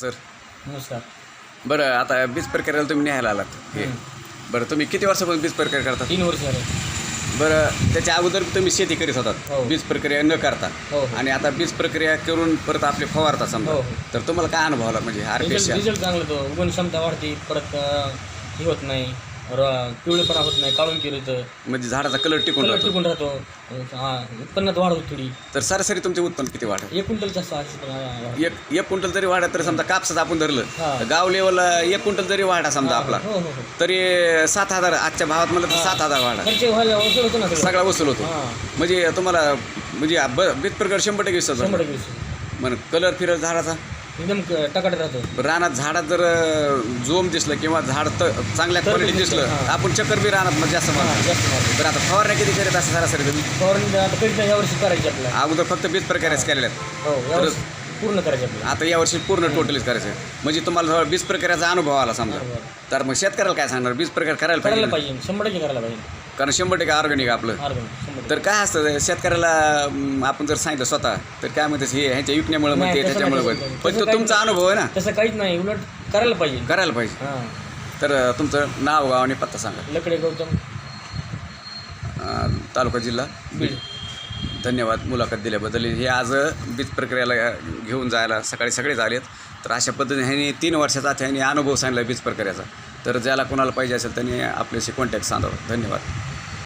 Sir. नमस्कार. बरं आता बीज प्रक्रियेला तुम्ही न्यायला आलात. हे. बरं तुम्ही किती वर्षापासून बीज प्रक्रिया करता? तीन वर्ष झाले. बरं त्याच्या अगोदर तुम्ही शेती करीत हो. होतात बीज प्रक्रिया न करता. हो हो. आणि आता बीज प्रक्रिया करून परत आपले फवारता समजा. हो. तर तुम्हाला काय अनुभव आला? म्हणजे आर रिझल्ट चांगला तो. उगवण क्षमता वाढते. परत अं, हे होत नाही. पिवळेपणा होत नाही काढून केलं तर म्हणजे झाडाचा कलर टिकून कलर राहतो. टिकून राहतो. हा उत्पन्नात वाढ होती थोडी. तर सरासरी तुमचे उत्पन्न किती वाढ एक क्विंटलचा सहाशे पण वाढ. एक एक क्विंटल जरी वाढा तर समजा कापसाचं आपण धरलं हा. तर गाव लेवलला एक क्विंटल जरी वाढा समजा आपला हो हो हो. तरी सात हजार आजच्या भावात म्हणलं तर सात हजार वाढा. खर्च व्हायला वसूल होतो ना सगळं. सगळा वसूल होतो. हा. म्हणजे तुम्हाला म्हणजे ब- बीज प्रकार शंभर टक्के विश्वास शंभर. टक्के. म्हण कलर फिरत झाडाचा? एकदम क- राहतो. रानात झाडात जर अं, जोम दिसलं किंवा झाड त चांगल्या तर क्वालिटी दिसलं, दिसलं हा. आपण चक्कर बी रानात म्हणजे जास्त हा मारतो जास्त मारतो तर आता फवारण्या किती करीत असं सरासरी तुम्ही? फवारणी आता नाही यावर्षी करायची आपल्याला. अगोदर फक्त बीज प्रकारेच केलेल्या आहेत. हो यावर्षी पूर्ण करायची आपल्याला. आता यावर्षी पूर्ण टोटलीच करायचं. आहे. म्हणजे तुम्हाला जवळ बीज प्रकाराचा अनुभव आला समजा. तर मग शेतकऱ्याला काय सांगणार? बीज प्रकार करायला करायला पाहिजे. पाहिजे. शंभर टक्के करायला पाहिजे. कारण शंभर टक्के ऑर्गॅनिक आपलं. तर काय असतं शेतकऱ्याला अं, आपण जर सांगितलं स्वतः तर काय म्हणते हे ह्यांच्या विकण्यामुळे नाही, म्हणते तसं त्याच्यामुळे म्हणते पण. तो तुमचा नाही. अनुभव आहे ना? तसं काहीच नाही उलट करायला पाहिजे. करायला पाहिजे. हां. तर अं, तुमचं नाव गाव आणि पत्ता सांगा. लकडे गौतम. अं, तालुका जिल्हा बीड. धन्यवाद मुलाखत दिल्याबद्दल. हे आज बीज प्रक्रियेला घेऊन जायला सकाळी सगळेच आलेत तर अशा पद्धतीने ह्यांनी तीन वर्षाचा ह्यांनी अनुभव सांगितला बीज प्रक्रियेचा. तर ज्याला कोणाला पाहिजे असेल त्यांनी आपल्याशी कॉन्टॅक्ट सांगावं धन्यवाद.